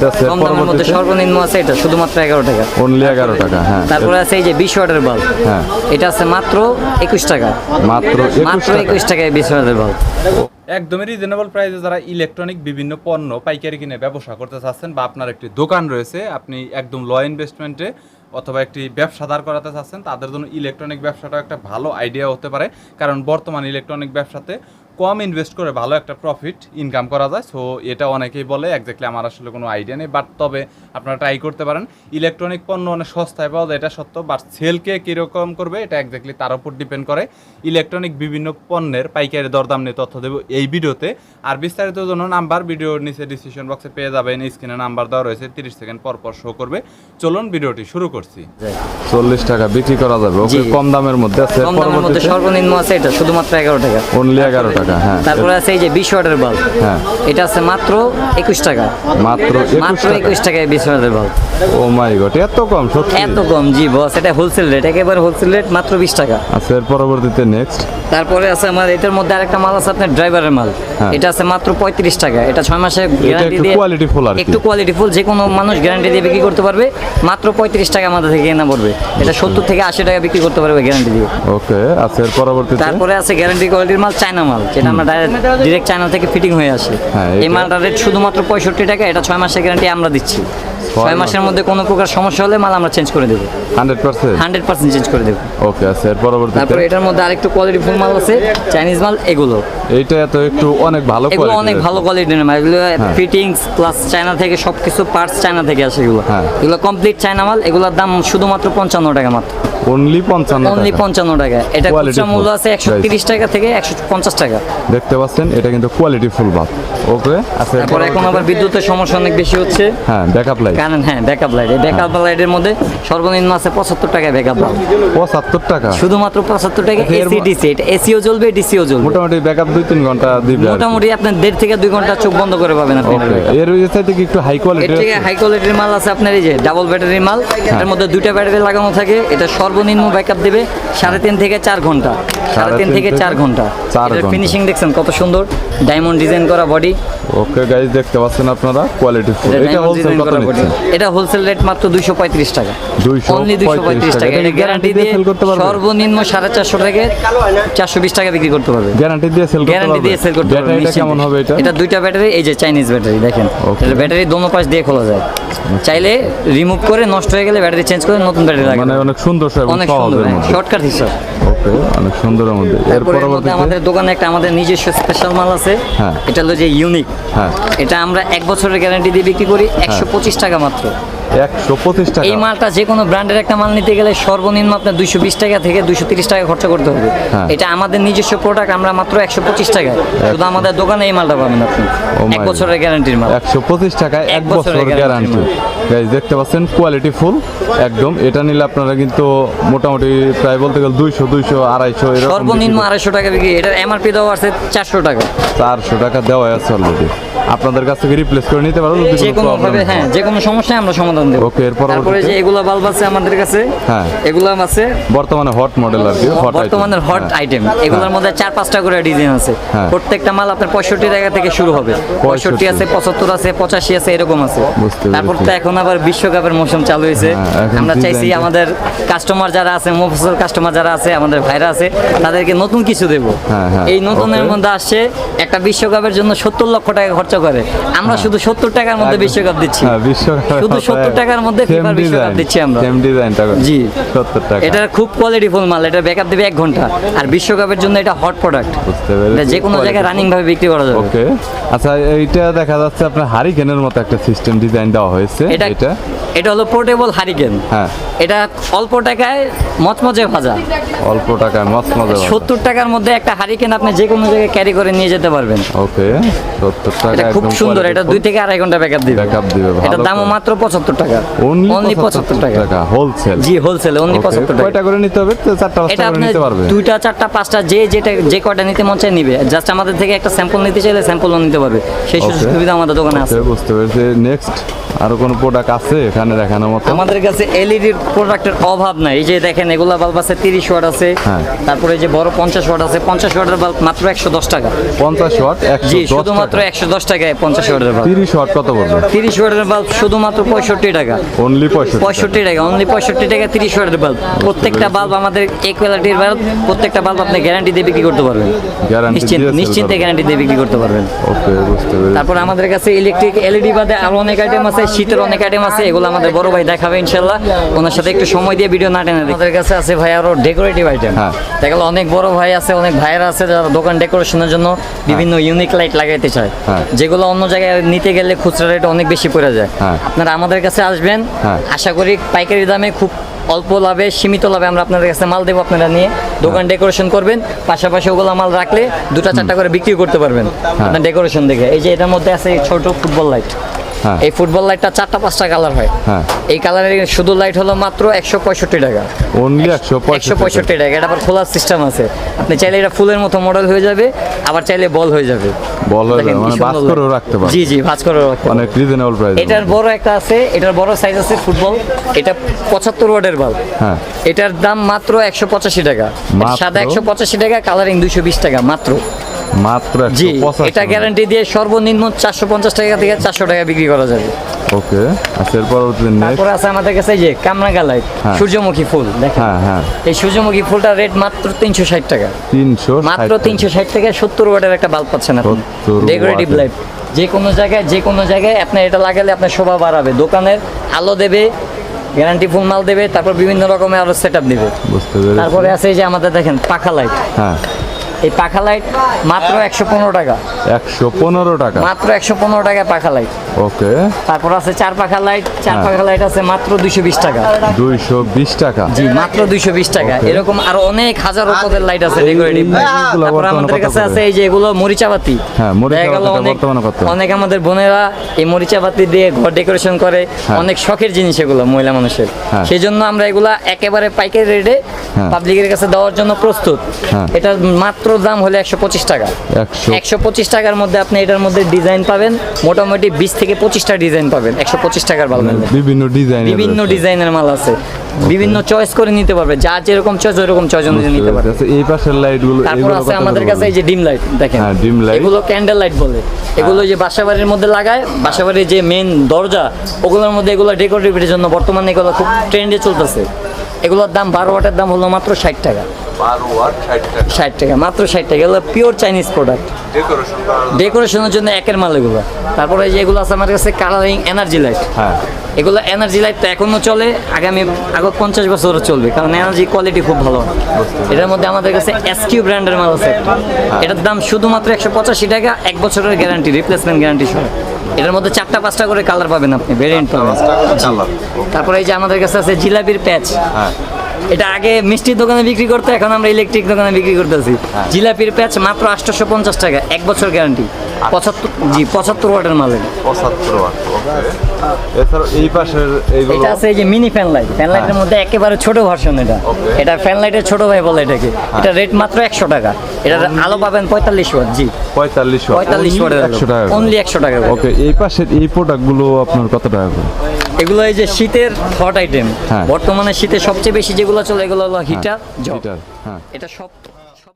কম দামের মধ্যে সর্বনিম্ন আছে এটা শুধুমাত্র এগারো টাকা। অনলি এগারো টাকা হ্যাঁ। তারপরে আছে এই যে বিশ ওয়াটের বাল্ব হ্যাঁ। এটা আছে মাত্র একুশ টাকা। মাত্র মাত্র একুশ টাকায় বিশ ওয়াটের বাল্ব একদমই রিজনেবল প্রাইসে যারা ইলেকট্রনিক বিভিন্ন পণ্য পাইকারি কিনে ব্যবসা করতে চাচ্ছেন বা আপনার একটি দোকান রয়েছে আপনি একদম লো ইনভেস্টমেন্টে অথবা একটি ব্যবসা দাঁড় করাতে চাচ্ছেন তাদের জন্য ইলেকট্রনিক ব্যবসাটা একটা ভালো আইডিয়া হতে পারে। কারণ বর্তমান ইলেকট্রনিক ব্যবসাতে কম ইনভেস্ট করে ভালো একটা প্রফিট ইনকাম করা যায়। সো এটা অনেকেই বলে একজাক্টলি আমার আসলে কোনো আইডিয়া নেই বাট তবে আপনারা ট্রাই করতে পারেন। ইলেকট্রনিক পণ্য অনেক সস্তায় পাওয়া যায় এটা সত্য বাট সেলকে কীরকম করবে এটা একজাক্টলি তার উপর ডিপেন্ড করে। ইলেকট্রনিক বিভিন্ন পণ্যের পাইকারি দরদাম নিয়ে তথ্য দেবো এই ভিডিওতে। আর বিস্তারিত জন্য নাম্বার ভিডিওর নিচে ডিসক্রিপশন বক্সে পেয়ে যাবেন স্ক্রিনে নাম্বার দেওয়া রয়েছে তিরিশ সেকেন্ড পর পর শো করবে। চলুন ভিডিওটি শুরু করছি। চল্লিশ টাকা বিক্রি করা যাবে কম দামের মধ্যে আছে কম দামের মধ্যে পরবর্তীতে? সর্বনিম্ন আছে এটা শুধুমাত্র এগারো টাকা। অনলি এগারো টাকা। হ্যাঁ। তারপরে আছে এই যে বিশ ওয়াটের বাল্ব। হ্যাঁ। এটা আছে মাত্র একুশ টাকা। মাত্র মাত্র একুশ টাকায় বিশ ওয়াটের বাল্ব। ও মাই গড এত কম সত্যি। এত কম জি বস এটা হোলসেল রেট একেবারে হোলসেল রেট মাত্র বিশ টাকা। আচ্ছা এর পরবর্তীতে নেক্সট তারপরে আছে আমার এটার মধ্যে আরেকটা মাল আছে আপনার ড্রাইভারের মাল। হ্যাঁ। এটা আছে মাত্র পঁয়ত্রিশ টাকা। এটা ছয় মাসের গ্যারান্টি দিয়ে full আর একটু কোয়ালিটি ফুল যে কোনো মানুষ গ্যারান্টি দিয়ে বিক্রি করতে পারবে। মাত্র পঁয়ত্রিশ টাকা আমাদের থেকে কেনা পড়বে। এটা সত্তর থেকে আশি টাকা বিক্রি করতে পারবে গ্যারান্টি দিয়ে। ওকে আচ্ছা এর পরবর্তীতে? তারপরে আছে গ্যারান্টি কোয়ালিটির মাল চায়না মাল। যেটা আমরা ডিরেক্ট চ্যানেল থেকে ফিটিং হয়ে আসে। হ্যাঁ, এই মালটা মালটার রেট শুধুমাত্র পঁয়ষট্টি টাকা এটা ছয় মাসের গ্যারান্টি আমরা দিচ্ছি। ছয় মাসের মধ্যে কোনো প্রকার সমস্যা হলে মাল আমরা চেঞ্জ করে দেবো। Hundred percent? Hundred percent change করে দেবো। ওকে আচ্ছা এর পরবর্তীতে? তারপরে এটার মধ্যে আরেকটু কোয়ালিটি ফুল মাল আছে চাইনিজ মাল এগুলো। এইটা এত একটু অনেক ভালো এগুলো অনেক ভালো কোয়ালিটির মাল এগুলো ফিটিংস প্লাস চায়না থেকে সব কিছু পার্টস চায়না থেকে আসে এগুলো। হ্যাঁ। এগুলো কমপ্লিট চায়না মাল এগুলোর দাম শুধুমাত্র পঞ্চান্ন টাকা মাত্র। অনলি পঞ্চান্ন অনলি পঞ্চান্ন টাকা। এটা খুচরা মূল্য আছে একশো তিরিশ টাকা থেকে একশো পঞ্চাশ টাকা। দেখতে পাচ্ছেন এটা কিন্তু কোয়ালিটি ফুল মাল। ওকে আচ্ছা তারপর এখন আবার বিদ্যুতের সমস্যা অনেক বেশি হচ্ছে। হ্যাঁ ব্যাকআপ লাইট কারণ হ্যাঁ ব্যাকআপ লাইট। এই ব্যাকআপ লাইটের মধ্যে সর্বনিম্ন আছে পঁচাত্তর টাকায় ব্যাকআপ লাইট। পঁচাত্তর টাকা? শুধুমাত্র পঁচাত্তর টাকা এসি ডিসি। এটা এসিও জ্বলবে ডিসিও জ্বলবে। মোটামুটি ব্যাকআপ দুই তিন ঘণ্টা দিবে মোটামুটি আপনার দেড় থেকে দুই ঘণ্টা চোখ বন্ধ করে পাবেন আপনি। এর ওই কি একটু হাই কোয়ালিটি থেকে হাই কোয়ালিটির মাল আছে আপনার এই যে ডাবল ব্যাটারি মাল। এটার মধ্যে দুইটা ব্যাটারি লাগানো থাকে। এটা সর্বনিম্ন ব্যাকআপ দেবে সাড়ে তিন থেকে চার ঘণ্টা। সাড়ে তিন থেকে চার ঘণ্টা। ফিনিশিং দেখছেন কত সুন্দর। ডায়মন্ড ডিজাইন করা বডি ওকে গাইজ দেখতে পাচ্ছেন আপনারা কোয়ালিটি ফুল এটা হোলসেল কত নিচ্ছেন এটা হোলসেল রেট মাত্র দুইশো পঁয়ত্রিশ টাকা। 235 অনলি দুইশো পঁয়ত্রিশ টাকা। এটা গ্যারান্টি দিয়ে sell করতে পারবে? সর্বনিম্ন সাড়ে চারশো থেকে চারশো বিশ টাকা বিক্রি করতে পারবে। গ্যারান্টি দিয়ে সেল করতে গ্যারান্টি দিয়ে সেল করতে পারবে নিশ্চিন্তে। কেমন হবে এটা? এটা দুইটা ব্যাটারি এই যে চাইনিজ ব্যাটারি দেখেন. এটা ব্যাটারি দোনো পাশ দিয়ে খোলা যায়। চাইলে রিমুভ করে নষ্ট হয়ে গেলে ব্যাটারি চেঞ্জ করে নতুন ব্যাটারি লাগে মানে অনেক সুন্দর অনেক সুন্দর শর্টকাট হিসাব। ওকে অনেক সুন্দর আমাদের। এর পরবর্তীতে আমাদের দোকানে একটা আমাদের নিজস্ব স্পেশাল মাল আছে। হ্যাঁ। এটা হলো যে ইউনিক হ্যাঁ। এটা আমরা এক বছরের গ্যারান্টি দিয়ে বিক্রি করি একশো পঁচিশ টাকা মাত্র। একশো পঁচিশ টাকা। এই মালটা যে কোনো ব্র্যান্ডের একটা মাল নিতে গেলে সর্বনিম্ন আপনার দুইশো বিশ টাকা থেকে দুইশো তিরিশ টাকা খরচা করতে হবে। হ্যাঁ। এটা আমাদের নিজস্ব প্রোডাক্ট আমরা মাত্র একশো পঁচিশ টাকায়। শুধু আমাদের দোকানে এই মালটা পাবেন আপনি। এক বছরের গ্যারান্টির মাল। একশো পঁচিশ টাকায় এক বছরের গ্যারান্টি গাইজ দেখতে পাচ্ছেন কোয়ালিটি ফুল একদম। এটা নিলে আপনারা কিন্তু মোটামুটি প্রায় বলতে গেলে দুইশো দুইশো আড়াইশো সর্বনিম্ন আড়াইশো টাকা বিক্রি। এটার এমআরপি দেওয়া আছে চারশো টাকা। চারশো টাকা দেওয়া আছে অলরেডি আপনাদের কাছ থেকে রিপ্লেস করে নিতে পারো যে কোনো ভাবে হ্যাঁ। যে কোনো সমস্যায় আমরা সমাধান দেবো। Okay, এর পরবর্তীতে? তারপরে যে এগুলা বাল্ব আছে আমাদের কাছে হ্যাঁ। এগুলো আছে। বর্তমানে হট মডেল আর কি হট বর্তমানের হট আইটেম এগুলোর মধ্যে চার পাঁচটা করে ডিজাইন আছে। হ্যাঁ। প্রত্যেকটা মাল আপনার পঁয়ষট্টি টাকা থেকে শুরু হবে। পঁয়ষট্টি। আছে পঁচাত্তর আছে পঁচাশি আছে এরকম আছে। তারপর তো এখন আবার বিশ্বকাপের মৌসুম চালু হয়েছে। হ্যাঁ, আমরা চাইছি আমাদের কাস্টমার যারা আছে মুফসল কাস্টমার যারা আছে আমাদের ভাইরা আছে তাদেরকে নতুন কিছু দেব। হ্যাঁ, এই নতুনের. মধ্যে আসছে একটা বিশ্বকাপের জন্য সত্তর লক্ষ টাকা খরচা করে। আমরা শুধু সত্তর টাকার মধ্যে বিশ্বকাপ দিচ্ছি। হ্যাঁ শুধু 70 টাকার মধ্যে FIFA বিশ্বকাপ দিচ্ছি আমরা। জি। সত্তর টাকা। এটার খুব কোয়ালিটি ফুল মাল এটা ব্যাকআপ দেবে এক ঘণ্টা। আর বিশ্বকাপের জন্য এটা হট প্রোডাক্ট যে কোনো জায়গায় রানিং ভাবে বিক্রি করা যাবে। ওকে আচ্ছা এইটা দেখা যাচ্ছে আপনার হারিকেনের মতো একটা সিস্টেম ডিজাইন দেওয়া হয়েছে। এটা এটা? এটা হলো পোর্টেবল হারিকেন হ্যাঁ। এটা অল্প টাকায় মচমচে ভাজা। অল্প টাকায় মজা সত্তর টাকার মধ্যে একটা হারিকেন আপনি যে কোনো জায়গায় ক্যারি করে নিয়ে যেতে পারবেন। ওকে সত্তর টাকা এটা খুব সুন্দর এটা দুই থেকে আড়াই ঘণ্টা ব্যাকআপ দিবে। Backup দিবে, এটার দামও মাত্র পঁচাত্তর টাকা। অনলি অনলি পঁচাত্তর টাকা। হোলসেল জি হোলসেল অনলি পঁচাত্তর টাকা। কয়টা করে নিতে হবে? তো চারটা পাঁচটা করে নিতে পারবে। দুইটা চারটা পাঁচটা যে যেটা যে কয়টা নিতে মন চায় নিবে। জাস্ট আমাদের থেকে একটা স্যাম্পল নিতে চাইলে স্যাম্পলও নিতে পারবে। সেই সুযোগ সুবিধা আমাদের দোকানে আছে। বুঝতে পেরেছি। নেক্সট আরও কোনো প্রোডাক্ট আছে এখানে দেখানোর মতো? আমাদের কাছে এলইডির প্রোডাক্টের অভাব নাই। এই যে দেখেন এগুলা বাল্ব আছে তিরিশ ওয়াট আছে। হ্যাঁ। তারপরে এই যে বড় পঞ্চাশ ওয়াট আছে পঞ্চাশ ওয়াটের বাল্ব মাত্র একশো দশ টাকা। পঞ্চাশ ওয়াট একশো জি দশ শুধুমাত্র টাকা। টাকা পঞ্চাশ ওয়াটের বাল্ব। তিরিশ ওয়াট কত পড়বে? তিরিশ ওয়াটের বাল্ব শুধুমাত্র পঁয়ষট্টি টাকা। অনলি পঁয়ষট্টি টাকা। অনলি পঁয়ষট্টি টাকা তিরিশ ওয়াটের বাল্ব। প্রত্যেকটা বাল্ব আমাদের এক কোয়ালিটির বাল্ব প্রত্যেকটা বাল্ব আপনি গ্যারান্টি দিয়ে বিক্রি করতে পারবেন। নিশ্চিন্ত গ্যারান্টি দিয়ে বিক্রি করতে পারবেন। ওকে বুঝতে তারপর আমাদের কাছে ইলেকট্রিক এলইডি বাদে আরও অনেক আইটেম আছে শীতের অনেক আইটেম আছে এগুলো আমাদের বড় ভাই দেখাবে ইনশাল্লাহ। ওনার সাথে একটু সময় দিয়ে ভিডিও না টেনে আমাদের কাছে আছে ভাই আরও ডেকোরেটিভ আইটেম হ্যাঁ। দেখা অনেক বড় ভাই আছে অনেক ভাইয়েরা আছে যারা দোকান ডেকোরেশনের জন্য বিভিন্ন ইউনিক লাইট লাগাইতে চায়। হ্যাঁ। যেগুলো অন্য জায়গায় নিতে গেলে খুচরা রেট অনেক বেশি পড়ে যায়। হ্যাঁ। আপনারা আমাদের কাছে আসবেন। হ্যাঁ। আশা করি পাইকারি দামে খুব অল্প লাভে সীমিত লাভে আমরা আপনাদের কাছে মাল দেবো আপনারা নিয়ে দোকান ডেকোরেশন করবেন। পাশাপাশি ওগুলো মাল রাখলে দুটা চারটা করে বিক্রি করতে পারবেন। আপনার ডেকোরেশন দেখে। এই যে এটার মধ্যে আছে ছোট ফুটবল লাইট হ্যাঁ এই ফুটবল লাইটটা চারটা পাঁচটা কালার হয়। হ্যাঁ। এই কালারের শুধু লাইট হলো মাত্র একশো পঁয়ষট্টি টাকা। অনলি একশো পঁয়ষট্টি টাকা। এটা আবার খোলার সিস্টেম আছে। আপনি চাইলে এটা ফুলের মতো মডেল হয়ে যাবে আবার চাইলে বল হয়ে যাবে। বল হয়ে যাবে, মানে করেও রাখতে। জি জি ভাজ করে রাখতে। অনেক রিজনেবল প্রাইস এটার বড় একটা আছে এটার বড় সাইজ আছে ফুটবল এটা পঁচাত্তর ওয়াটের বাল্ব হ্যাঁ। এটার দাম মাত্র একশো পঁচাশি টাকা। মাত্র? সাদা একশো পঁচাশি টাকা কালারিং দুইশো বিশ টাকা মাত্র। মাত্র জি এটা গ্যারান্টি দিয়ে সর্বনিম্ন চারশো পঞ্চাশ টাকা থেকে চারশো টাকা বিক্রি করা যাবে। ওকে আচ্ছা এর পরবর্তীতে নেক্সট তারপরে আছে আমাদের কাছে এই যে কামরাঙ্গা লাইট হ্যাঁ। সূর্যমুখী ফুল দেখেন। হ্যাঁ হ্যাঁ। এই সূর্যমুখী ফুলটার রেট মাত্র তিনশো ষাট টাকা। তিনশো মাত্র তিনশো ষাট থেকে সত্তর ওয়াটের একটা বাল্ব পাচ্ছেন আপনি। 70 ডেকোরেটিভ লাইট যে কোনো জায়গায় যে কোনো জায়গায় আপনার এটা লাগালে আপনার শোভা বাড়াবে। দোকানের আলো দেবে গ্যারান্টি ফুল মাল দেবে তারপর বিভিন্ন রকমের আরও সেট আপ দেবে তারপরে আছে এই যে আমাদের দেখেন পাখা লাইট হ্যাঁ। এই পাখা লাইট মাত্র একশো পনেরো টাকা। একশো পনেরো টাকা। মাত্র একশো পনেরো টাকা পাখা লাইট ওকে। তারপর আছে চার পাখা লাইট চার হ্যাঁ। পাখা লাইট আছে মাত্র দুইশো বিশ টাকা। দুইশো বিশ টাকা। জি মাত্র দুইশো বিশ টাকা। এরকম আরও অনেক হাজার পদের লাইট আছে ডেকোরেটিভ তারপর আমাদের কাছে আছে এই যে এগুলো মরিচাবাতি। হ্যাঁ, অনেক আমাদের বোনেরা এই মরিচাবাতি দিয়ে ঘর ডেকোরেশন করে। হ্যাঁ। অনেক শখের জিনিস এগুলো মহিলা মানুষের। হ্যাঁ। সেই জন্য আমরা এগুলা একেবারে পাইকারি রেটে হ্যাঁ। পাবলিকের কাছে দেওয়ার জন্য প্রস্তুত। হ্যাঁ। এটার মাত্র দাম হলো একশো পঁচিশ টাকা। একশো পঁচিশ টাকার মধ্যে আপনি এটার মধ্যে ডিজাইন পাবেন। মোটামুটি বিশ থেকে পঁচিশটা ডিজাইন পাবেন। একশো পঁচিশ টাকার বাল্ব বিভিন্ন ডিজাইন বিভিন্ন ডিজাইনের মাল আছে। বিভিন্ন চয়েস করে নিতে পারবে। যার যেরকম চয়েস ওইরকম চয়েস অনুযায়ী নিতে পারবে। এই পাশের লাইটগুলো তারপর আছে আমাদের কাছে এই যে ডিম লাইট দেখেন। হ্যাঁ, dim light। এগুলো ক্যান্ডেল লাইট বলে। এগুলো যে বাসাবাড়ির মধ্যে লাগায় বাসাবাড়ির যে মেন দরজা ওগুলোর মধ্যে এগুলো ডেকোরেটিভের জন্য বর্তমানে এগুলো খুব ট্রেন্ডে চলতেছে। এগুলোর দাম বারো ওয়াটের দাম হলো মাত্র ষাট টাকা। ষাট টাকা। মাত্র ষাট টাকা। এগুলো পিওর চাইনিজ প্রোডাক্ট ডেকোরেশনের জন্য একের মাল এগুলো। তারপরে এই যে এগুলো আছে আমার কাছে কালারিং এনার্জি লাইট হ্যাঁ। এগুলো এনার্জি লাইট তো এখনও চলে আগামী আগত পঞ্চাশ বছর চলবে কারণ এনার্জি কোয়ালিটি খুব ভালো। এটার মধ্যে আমাদের কাছে এসকিউ ব্র্যান্ডের মাল আছে। এটার দাম শুধুমাত্র একশো পঁচাশি টাকা এক বছরের গ্যারান্টি রিপ্লেসমেন্ট গ্যারান্টি সহ। এটার মধ্যে চারটা পাঁচটা করে কালার পাবেন আপনি ভেরিয়েন্ট পাবেন। তারপরে এই যে আমাদের কাছে আছে জিলাপির প্যাচ। হ্যাঁ। এটা আগে মিষ্টির দোকানে বিক্রি করতে এখন আমরা ইলেকট্রিক দোকানে বিক্রি করতেছি। জিলাপির প্যাচ মাত্র আটশোশো পঞ্চাশ টাকা এক বছর গ্যারান্টি পঁচাত্তর জি পঁচাত্তর ওয়াটের মালের পঁচাত্তর ওয়াট এছাড়া এই পাশের এটা আছে এই যে মিনি ফ্যান লাইট ফ্যান লাইটের মধ্যে একেবারে ছোট ভার্সন এটা। এটা ফ্যান লাইটের ছোট ভাই বলে এটাকে। এটা রেট মাত্র একশো টাকা। এটার আলো পাবেন পঁয়তাল্লিশ ওয়াট জি। পঁয়তাল্লিশ পঁয়তাল্লিশ ওয়াটের একশো টাকা অনলি একশো টাকা ওকে এই পাশের এই প্রোডাক্টগুলো আপনার কত টাকা এগুলো এই যে শীতের হট আইটেম হ্যাঁ। বর্তমানে শীতে সবচেয়ে বেশি যেগুলো চলে এগুলো হলো হিটার জব হ্যাঁ। এটা সব